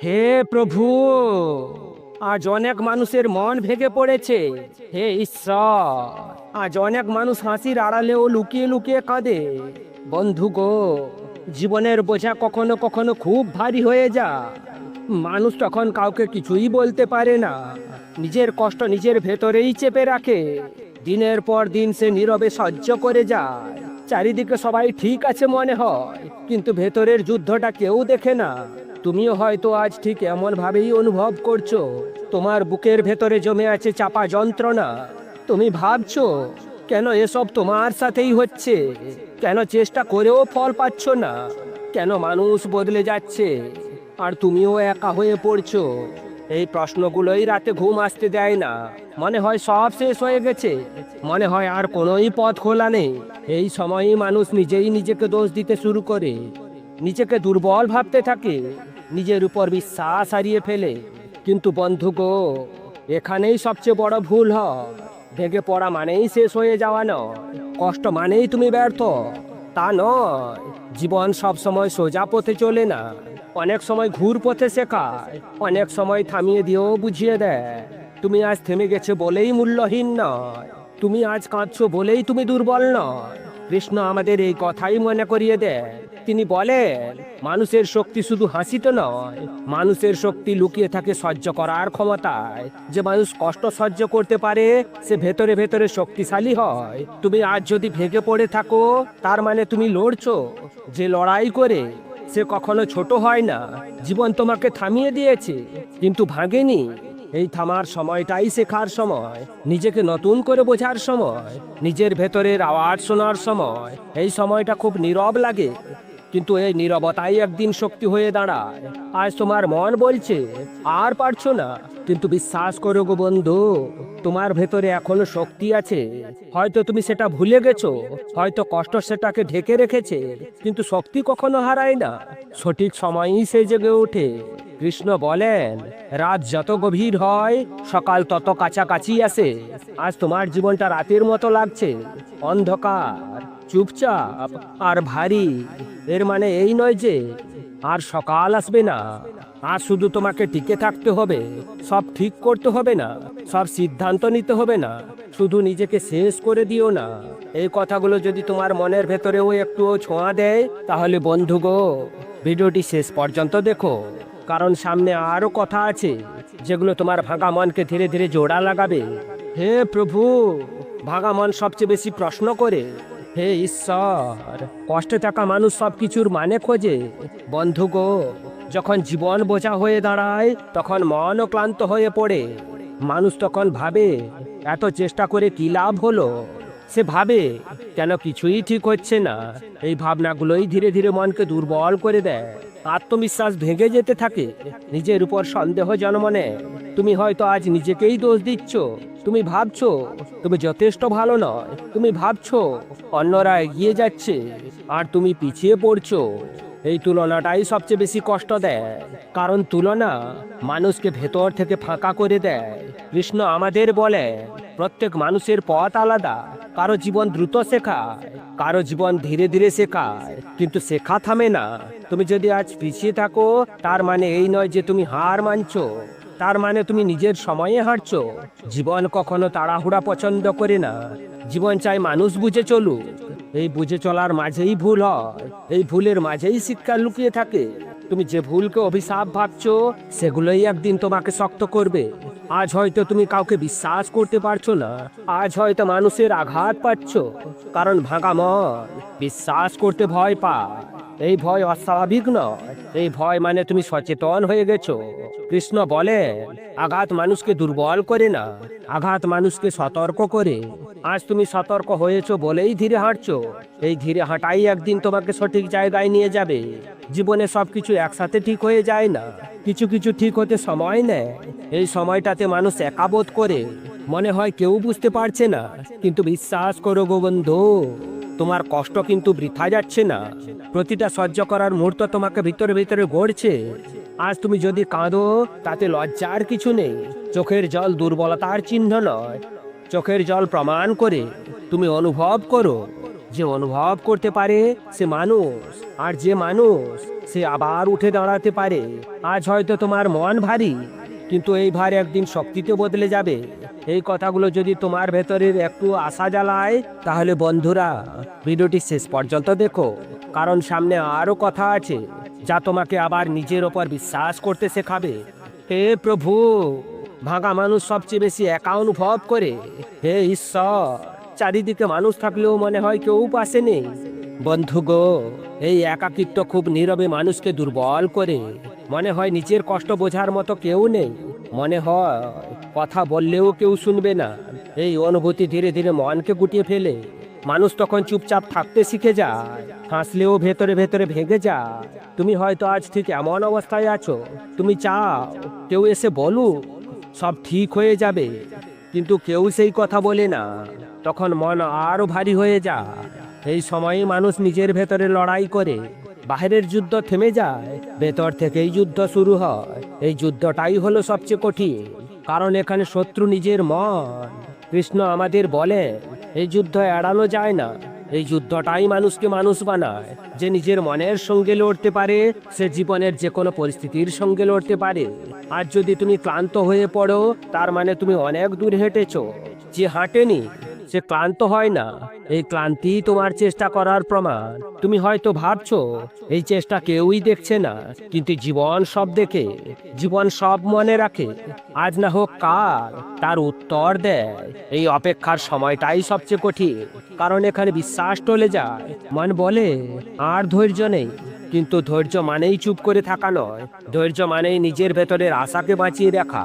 হে প্রভু, আজ অনেক মানুষের মন ভেঙে পড়েছে। হে ঈশ্বর, আজ অনেক মানুষ হাসির আড়ালেও লুকিয়ে লুকিয়ে কাঁদে। বন্ধু গো, জীবনের বোঝা কখনো কখনো খুব ভারী হয়ে যায়। মানুষ তখন কাউকে কিছুই বলতে পারে না। নিজের কষ্ট নিজের ভেতরেই চেপে রাখে। দিনের পর দিন সে নীরবে সহ্য করে যায়। চারিদিকে সবাই ঠিক আছে মনে হয়, কিন্তু ভেতরের যুদ্ধটা কেউ দেখে না। তুমিও হয়তো আজ ঠিক এমন ভাবেই অনুভব করছ। তোমার বুকের ভেতরে জমে আছে চাপা যন্ত্রণা। তুমি ভাবছ, কেন এসব তোমার সাথেই হচ্ছে? কেন চেষ্টা করেও ফল পাচ্ছ না? কেন মানুষ বদলে যাচ্ছে? আর তুমিও একা হয়ে পড়ছো? এই প্রশ্নগুলোই রাতে ঘুম আসতে দেয় না। মনে হয় সব শেষ হয়ে গেছে। মনে হয় আর কোনোই পথ খোলা নেই। এই সময়ই মানুষ নিজেই নিজেকে দোষ দিতে শুরু করে। নিজেকে দুর্বল ভাবতে থাকে, নিজের উপর বিশ্বাস হারিয়ে ফেলে। কিন্তু বন্ধু গো, এখানেই সবচেয়ে বড় ভুল হয়। ভেঙে পড়া মানেই শেষ হয়ে যাওয়া নয়। কষ্ট মানেই তুমি ব্যর্থ। তা নয়, জীবন সব সময় সোজা পথে চলে না। অনেক সময় ঘুর পথে শেখায়, অনেক সময় থামিয়ে দিয়েও বুঝিয়ে দেয়। তুমি আজ থেমে গেছে বলেই মূল্যহীন নয়। তুমি আজ কাঁদছো বলেই তুমি দুর্বল নয়। কৃষ্ণ আমাদের এই কথাই মনে করিয়ে দেয়। তিনি বলেন মানুষের শক্তি শুধু হাসিতে নয়, মানুষের শক্তি লুকিয়ে থাকে সহ্য করার ক্ষমতায়। যে মানুষ কষ্ট সহ্য করতে পারে, সে ভেতরে ভেতরে শক্তিশালী হয়। তুমি আজ যদি ভেঙে পড়ে থাকো, তার মানে তুমি লড়ছো। যে লড়াই করে, সে কখনো ছোট হয় না। জীবন তোমাকে থামিয়ে দিয়েছে, কিন্তু ভাঙেনি। এই থামার সময়টাই শেখার সময়, নিজেকে নতুন করে বোঝার সময়, নিজের ভেতরের আওয়াজ শোনার সময়। এই সময়টা খুব নীরব লাগে। কিন্তু এই নীরবতাই একদিন শক্তি হয়ে দাঁড়ায়। আজ তোমার মন বলছে, আর পারছ না। কিন্তু বিশ্বাস করো গো বন্ধু, তোমার ভেতরে এখনও শক্তি আছে। হয়তো তুমি সেটা ভুলে গেছো, হয়তো কষ্ট সেটাকে ঢেকে রেখেছে, কিন্তু শক্তি কখনো হারায় না। সঠিক সময়ই সে জেগে ওঠে। কৃষ্ণ বলেন, রাত যত গভীর হয়, সকাল তত কাছাকাছি আসে। আজ তোমার জীবনটা রাতের মতো লাগছে। অন্ধকার। চুপচাপ আর ভারী। এর মানে এই নয় যে, আর সকাল আসবে না। আর শুধু তোমাকে টিকে থাকতে হবে, সব ঠিক করতে হবে না, সব সিদ্ধান্ত নিতে হবে না, শুধু নিজেকে শেষ করে দিও না। এই কথাগুলো যদি তোমার মনের ভেতরেও একটুও ছোঁয়া দেয়, তাহলে বন্ধু গো, ভিডিওটি শেষ পর্যন্ত দেখো। কারণ সামনে আরও কথা আছে, যেগুলো তোমার ভাঙা মনকে ধীরে ধীরে জোড়া লাগাবে। হে প্রভু ভাঙা মন সবচেয়ে বেশি প্রশ্ন করে। হে ঈশ্বর, কষ্টে থাকা মানুষ সব কিছুর মানে খোঁজে। বন্ধু গো, যখন জীবন বোঝা হয়ে দাঁড়ায়, তখন মনও ক্লান্ত হয়ে পড়ে। মানুষ তখন ভাবে, এত চেষ্টা করে কি লাভ হলো? সে ভাবে, কেন কিছুই ঠিক হচ্ছে না। এই ভাবনাগুলোই ধীরে ধীরে মনকে দুর্বল করে দেয়। আত্মবিশ্বাস ভেঙে যেতে থাকে, নিজের উপর সন্দেহ জন্ম নেয়। তুমি হয়তো আজ নিজেকেই দোষ দিচ্ছ। তুমি ভাবছ, তুমি যথেষ্ট ভালো নয়। তুমি ভাবছ, অন্যরা এগিয়ে যাচ্ছে, আর তুমি পিছিয়ে পড়ছো। এই তুলনাটাই সবচেয়ে বেশি কষ্ট দেয়। কারণ তুলনা মানুষকে ভেতর থেকে ফাঁকা করে দেয়। কৃষ্ণ আমাদের বলে, প্রত্যেক মানুষের পথ আলাদা। কারও জীবন দ্রুত শেখায়, কারও জীবন ধীরে ধীরে শেখায়। কিন্তু শেখা থামে না। তুমি যদি আজ পিছিয়ে থাকো, তার মানে এই নয় যে তুমি হার মানছো। তার মানে তুমি নিজের সময়ে হাঁটছ? জীবন কখনো তাড়াহুড়া পছন্দ করে না। জীবন চাই মানুষ বুঝে চলুক। এই বুঝে চলার মাঝেই ভুল হয়। এই ভুলের মাঝেই শিক্ষা লুকিয়ে থাকে। তুমি যে ভুলকে অভিশাপ ভাবছ, সেগুলোই একদিন তোমাকে শক্ত করবে। আজ হয়তো তুমি কাউকে বিশ্বাস করতে পারছ না। আজ হয়তো মানুষের আঘাত পাচ্ছ। কারণ ভাঙা মন, বিশ্বাস করতে ভয় পায়। এই ভয় অস্বাভাবিক নয়। এই ভয় মানে তুমি সচেতন হয়ে গেছো। কৃষ্ণ বলে, আঘাত মানুষকে দুর্বল করে না, আঘাত মানুষকে সতর্ক করে। আজ তুমি সতর্ক হয়েছো বলেই ধীরে হাঁটছো। এই ধীরে হাঁটাই একদিন তোমাকে সঠিক জায়গায় নিয়ে যাবে। জীবনে সবকিছু একসাথে ঠিক হয়ে যায় না। কিছু কিছু ঠিক হতে সময় নেয়। এই সময়টাতে মানুষ একাবোধ করে। মনে হয় কেউ বুঝতে পারছে না। কিন্তু বিশ্বাস করো গো বন্ধু তোমার কষ্ট কিন্তু বৃথা যাচ্ছে না। প্রতিটা সহ্য করার মুহূর্ত তোমাকে ভিতরে ভিতরে গড়ছে। আজ তুমি যদি কাঁদো, তাতে লজ্জার কিছু নেই। চোখের জল দুর্বলতার চিহ্ন নয়। চোখের জল প্রমাণ করে তুমি অনুভব করো। যে অনুভব করতে পারে সে মানুষ, আর যে মানুষ সে আবার উঠে দাঁড়াতে পারে। আজ হয়তো তোমার মন ভারী। কিন্তু এই ভার একদিন শক্তিতে বদলে যাবে। এই কথাগুলো যদি তোমার ভেতরের একটু আশা জ্বালায়, তাহলে বন্ধুরা, ভিডিওটি শেষ পর্যন্ত দেখো। কারণ সামনে আরও কথা আছে, যা তোমাকে আবার নিজের ওপর বিশ্বাস করতে শেখাবে। হে প্রভু, ভাঙা মানুষ সবচেয়ে বেশি একা অনুভব করে। হে ঈশ্বর, চারিদিকে মানুষ থাকলেও মনে হয় কেউ পাশে নেই। বন্ধু গো, এই একাকিত্ব খুব নীরবে মানুষকে দুর্বল করে। মনে হয় নিজের কষ্ট বোঝার মতো কেউ নেই। মনে হয় কথা বললেও কেউ শুনবে না। এই অনুভূতি ধীরে ধীরে মনকে গুটিয়ে ফেলে। মানুষ তখন চুপচাপ থাকতে শিখে যায়, হাসলেও ভেতরে ভেতরে ভেঙে যায়। তুমি হয়তো আজ ঠিক এমন অবস্থায় আছো। তুমি চাও কেউ এসে বলুক, সব ঠিক হয়ে যাবে। কিন্তু কেউ সেই কথা বলে না। তখন মন আরও ভারী হয়ে যায়। এই সময়ে মানুষ নিজের ভেতরে লড়াই করে। বাইরের যুদ্ধ থেমে যায়, ভেতর থেকেই যুদ্ধ শুরু হয়। এই যুদ্ধটাই হলো সবচেয়ে কঠিন, কারণ এখানে শত্রু নিজের মন। কৃষ্ণ আমাদের বলে, এই যুদ্ধ এড়ানো যায় না। এই যুদ্ধটাই মানুষকে মানুষ বানায়, যে নিজের মনের সঙ্গে লড়তে পারে, সে জীবনের যে কোনো পরিস্থিতির সঙ্গে লড়তে পারে। আর যদি তুমি ক্লান্ত হয়ে পড়ো, তার মানে তুমি অনেক দূর হেঁটেছ। যে হাঁটেনি সে ক্লান্ত হয় না। এই ক্লান্তি তোমার চেষ্টা করার প্রমাণ। তুমি হয়তো ভাবছ, এই চেষ্টা কেউই দেখছে না, কিন্তু জীবন সব দেখে, জীবন সব মনে রাখে। আজ না হোক কাল, তার উত্তর দেয়। এই অপেক্ষার সময়টাই সবচেয়ে কঠিন, কারণ এখানে বিশ্বাস টলে যায়। মন বলে, আর ধৈর্য নেই। কিন্তু ধৈর্য মানেই চুপ করে থাকা নয়। ধৈর্য মানেই নিজের ভেতরের আশাকে বাঁচিয়ে রাখা।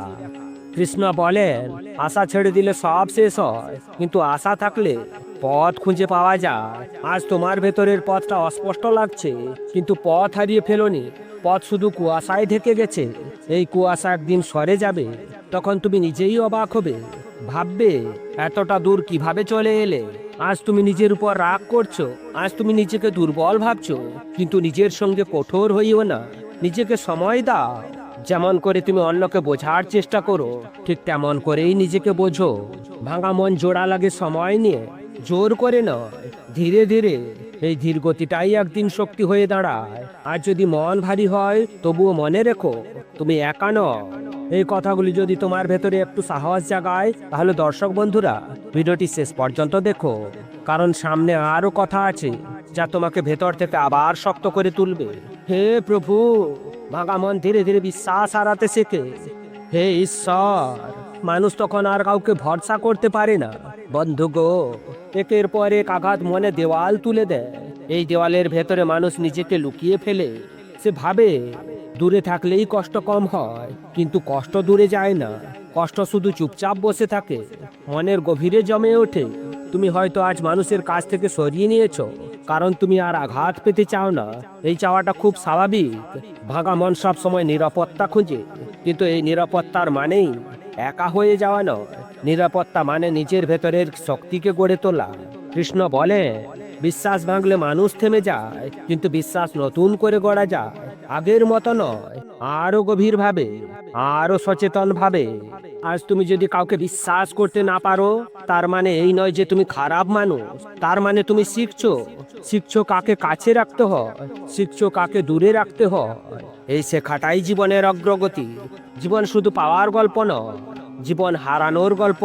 কৃষ্ণ বলেন, আশা ছেড়ে দিলে সব শেষ হয়। কিন্তু আশা থাকলে পথ খুঁজে পাওয়া যায়। আজ তোমার ভেতরের পথটা অস্পষ্ট লাগছে, কিন্তু পথ হারিয়ে ফেলোনি। পথ শুধু কুয়াশায় ঢেকে গেছে। এই কুয়াশা একদিন সরে যাবে, তখন তুমি নিজেই অবাক হবে। ভাববে, এতটা দূর কীভাবে চলে এলে? আজ তুমি নিজের উপর রাগ করছ, আজ তুমি নিজেকে দুর্বল ভাবছ। কিন্তু নিজের সঙ্গে কঠোর হইও না। নিজেকে সময় দাও। যেমন করে তুমি অন্যকে বোঝার চেষ্টা করো, ঠিক তেমন করেই নিজেকে বোঝো। ভাঙা মন জোড়া লাগে সময় নিয়ে, জোর করে নয়। ধীরে ধীরে, এই ধীর গতিটাই একদিন শক্তি হয়ে দাঁড়ায়। আর যদি মন ভারী হয়, তবুও মনে রেখো, তুমি একা নও। এই কথাগুলি যদি তোমার ভেতরে একটু সাহস জাগায়, তাহলে দর্শক বন্ধুরা, ভিডিওটি শেষ পর্যন্ত দেখো। কারণ সামনে আরও কথা আছে, যা তোমাকে ভেতর থেকে আবার শক্ত করে তুলবে। হে প্রভু! ভাঙা মন ধীরে ধীরে বিশ্বাস হারাতে শেখে। হে ঈশ্বর, মানুষ তখন আর কাউকে ভরসা করতে পারে না। বন্ধু গো, একের পর এক আঘাত মনে দেওয়াল তুলে দেয়। এই দেওয়ালের ভেতরে মানুষ নিজেকে লুকিয়ে ফেলে। সে ভাবে, দূরে থাকলেই কষ্ট কম হয়, কিন্তু কষ্ট দূরে যায় না। কষ্ট শুধু চুপচাপ বসে থাকে। মনের গভীরে জমে ওঠে। তুমি হয়তো আজ মানুষের কাছ থেকে সরিয়ে নিয়েছো। কারণ তুমি আর আঘাত পেতে চাও না। এই চাওয়াটা খুব স্বাভাবিক। ভাঙা মন সব সময় নিরাপত্তা খুঁজে। কিন্তু এই নিরাপত্তার মানেই একা হয়ে যাওয়া নয়। নিরাপত্তা মানে নিজের ভেতরের শক্তিকে গড়ে তোলা। কৃষ্ণ বলে, বিশ্বাস ভাঙলে মানুষ থেমে যায়, কিন্তু বিশ্বাস নতুন করে গড়া যায়। আগের মতো নয় আরও গভীর ভাবে আরও সচেতন ভাবে আজ তুমি যদি কাউকে বিশ্বাস করতে না পারো, তার মানে এই নয় যে তুমি খারাপ মানুষ। তার মানে তুমি শিখছো। শিখছো কাকে কাছে রাখতে হয়। শিখছো কাকে দূরে রাখতে হয়। এই শেখাটাই জীবনের অগ্রগতি। জীবন শুধু পাওয়ার গল্প নয়, জীবন হারানোর গল্প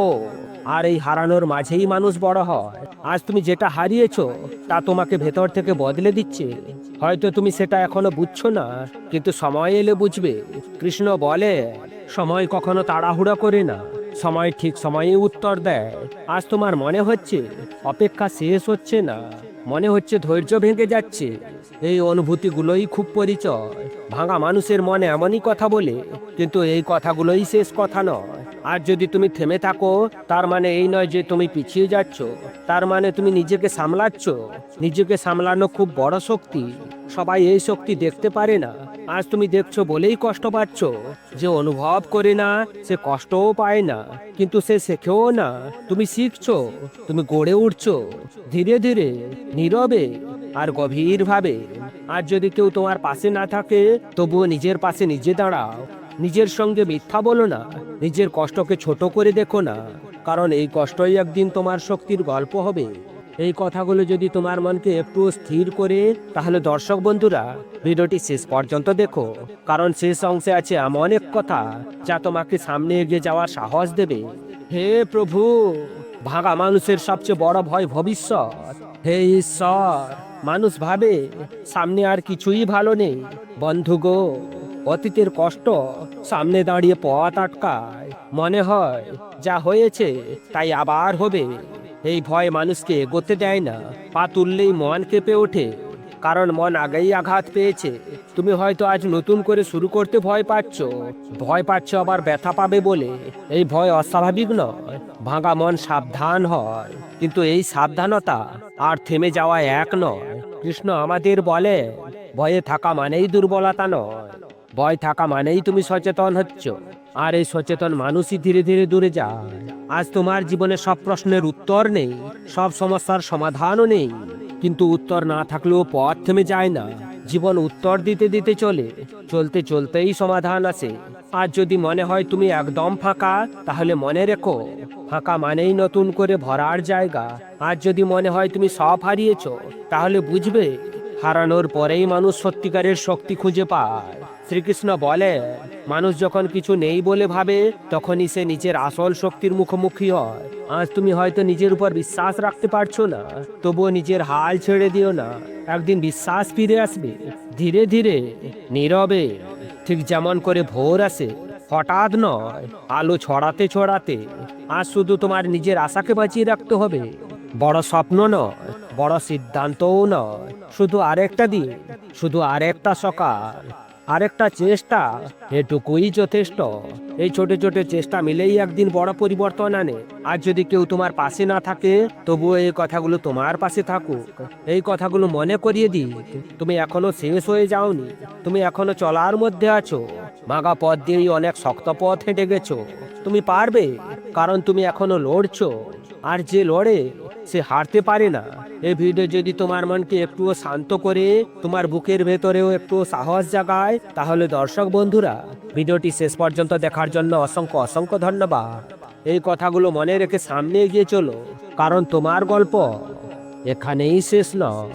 আর এই হারানোর মাঝেই মানুষ বড় হয়। আজ তুমি যেটা হারিয়েছো, তা তোমাকে ভেতর থেকে বদলে দিচ্ছে। হয়তো তুমি সেটা এখনও বুঝছ না, কিন্তু সময় এলে বুঝবে। কৃষ্ণ বলে, সময় কখনো তাড়াহুড়া করে না। সময় ঠিক সময়ে উত্তর দেয়। আজ তোমার মনে হচ্ছে? অপেক্ষা শেষ হচ্ছে না। মনে হচ্ছে ধৈর্য ভেঙে যাচ্ছে। এই অনুভূতিগুলোই খুব পরিচয়। ভাঙা মানুষের মনে এমনই কথা বলে, কিন্তু এই কথাগুলোই শেষ কথা নয়। আর যদি তুমি থেমে থাকো, তার মানে এই নয় যে তুমি পিছিয়ে যাচ্ছ। তার মানে তুমি নিজেকে সামলাচ্ছ। নিজেকে সামলানো খুব বড় শক্তি। সবাই এই শক্তি দেখতে পারে না। আজ তুমি দেখছ বলেই কষ্ট পাচ্ছ। যে অনুভব করে না, সে কষ্টও পায় না, কিন্তু সে শেখেও না। তুমি শিখছো, তুমি গড়ে উঠছো, ধীরে ধীরে, নীরবে আর গভীরভাবে। আর যদি কেউ তোমার পাশে না থাকে, তবুও নিজের পাশে নিজে দাঁড়াও। নিজের সঙ্গে মিথ্যা বলো না, নিজের কষ্টকে ছোট করে দেখো না, কারণ এই কষ্টই একদিন তোমার শক্তির গল্প হবে। এই কথাগুলো যদি তোমার মনকে একটু স্থির করে, তাহলে দর্শক বন্ধুরা, ভিডিওটি শেষ পর্যন্ত দেখো। কারণ শেষ অংশে আছে এমন অনেক কথা, যা তোমাকে সামনে এগিয়ে যাওয়ার সাহস দেবে। হে প্রভু ভাঙা মানুষের সবচেয়ে বড় ভয় ভবিষ্যৎ। হে ঈশ্বর, মানুষ ভাবে, সামনে আর কিছুই ভালো নেই। বন্ধু গো, অতীতের কষ্ট সামনে দাঁড়িয়ে পথ আটকায়। মনে হয়, যা হয়েছে, তাই আবার হবে। এই ভয় মানুষকে এগোতে দেয় না। পা তুললেই মন কেঁপে ওঠে, কারণ মন আগেই আঘাত পেয়েছে। তুমি হয়তো আজ নতুন করে শুরু করতে ভয় পাচ্ছ। ভয় পাচ্ছ আবার ব্যথা পাবে বলে। এই ভয় অস্বাভাবিক নয়, ভাঙা মন সাবধান হয়। কিন্তু এই সাবধানতা আর থেমে যাওয়া এক নয়। কৃষ্ণ আমাদের বলে, ভয়ে থাকা মানেই দুর্বলতা নয়। ভয় থাকা মানেই তুমি সচেতন হচ্ছ। আর এই সচেতন মানুষই ধীরে ধীরে দূরে যায়। আজ তোমার জীবনে সব প্রশ্নের উত্তর নেই, সব সমস্যার সমাধানও নেই। কিন্তু উত্তর না থাকলেও পথ থেমে যায় না। জীবন উত্তর দিতে দিতে চলে, চলতে চলতেই সমাধান আসে আর যদি মনে হয় তুমি একদম ফাঁকা, তাহলে মনে রেখো, ফাঁকা মানেই নতুন করে ভরার জায়গা। আর যদি মনে হয় তুমি সব হারিয়েছ, তাহলে বুঝবে, হারানোর পরেই মানুষ সত্যিকারের শক্তি খুঁজে পায়। শ্রীকৃষ্ণ বলে মানুষ যখন কিছু নেই বলে ভাবে, তখনই সে নিজের আসল শক্তির মুখোমুখি হয়। আজ তুমি হয়তো নিজের উপর বিশ্বাস রাখতে পারছ না, তবুও নিজের হাল ছেড়ে দিও না। একদিন বিশ্বাস ফিরে আসবে, ধীরে ধীরে, নীরবে। ঠিক যেমন করে ভোর আসে, হঠাৎ নয়, আলো ছড়াতে ছড়াতে। আজ শুধু তোমার নিজের আশাকে বাঁচিয়ে রাখতে হবে। বড় স্বপ্ন নয়, বড় সিদ্ধান্তও নয়। শুধু আরেকটা দিন, শুধু আরেকটা সকাল। আরেকটা চেষ্টা। এটুকুই যথেষ্ট। এই ছোট ছোট চেষ্টা মিলেই একদিন বড় পরিবর্তন আনে। আর যদি কেউ তোমার পাশে না থাকে, তবুও এই কথাগুলো তোমার পাশে থাকুক। এই কথাগুলো মনে করিয়ে দিই, তুমি এখনও শেষ হয়ে যাওনি। তুমি এখনও চলার মধ্যে আছো। মাগা পথ দিয়েই অনেক শক্ত পথ হেঁটে গেছো। তুমি পারবে, কারণ তুমি এখনও লড়ছো। আর যে লড়ে, সে হারতে পারে না। এই ভিডিও যদি তোমার মনকে একটুও শান্ত করে, তোমার বুকের ভেতরেও একটু সাহস জাগায়, তাহলে দর্শক বন্ধুরা, ভিডিওটি শেষ পর্যন্ত দেখার জন্য অসংখ্য অসংখ্য ধন্যবাদ। এই কথাগুলো মনে রেখে সামনে এগিয়ে চলো, কারণ তোমার গল্প এখানেই শেষ নয়।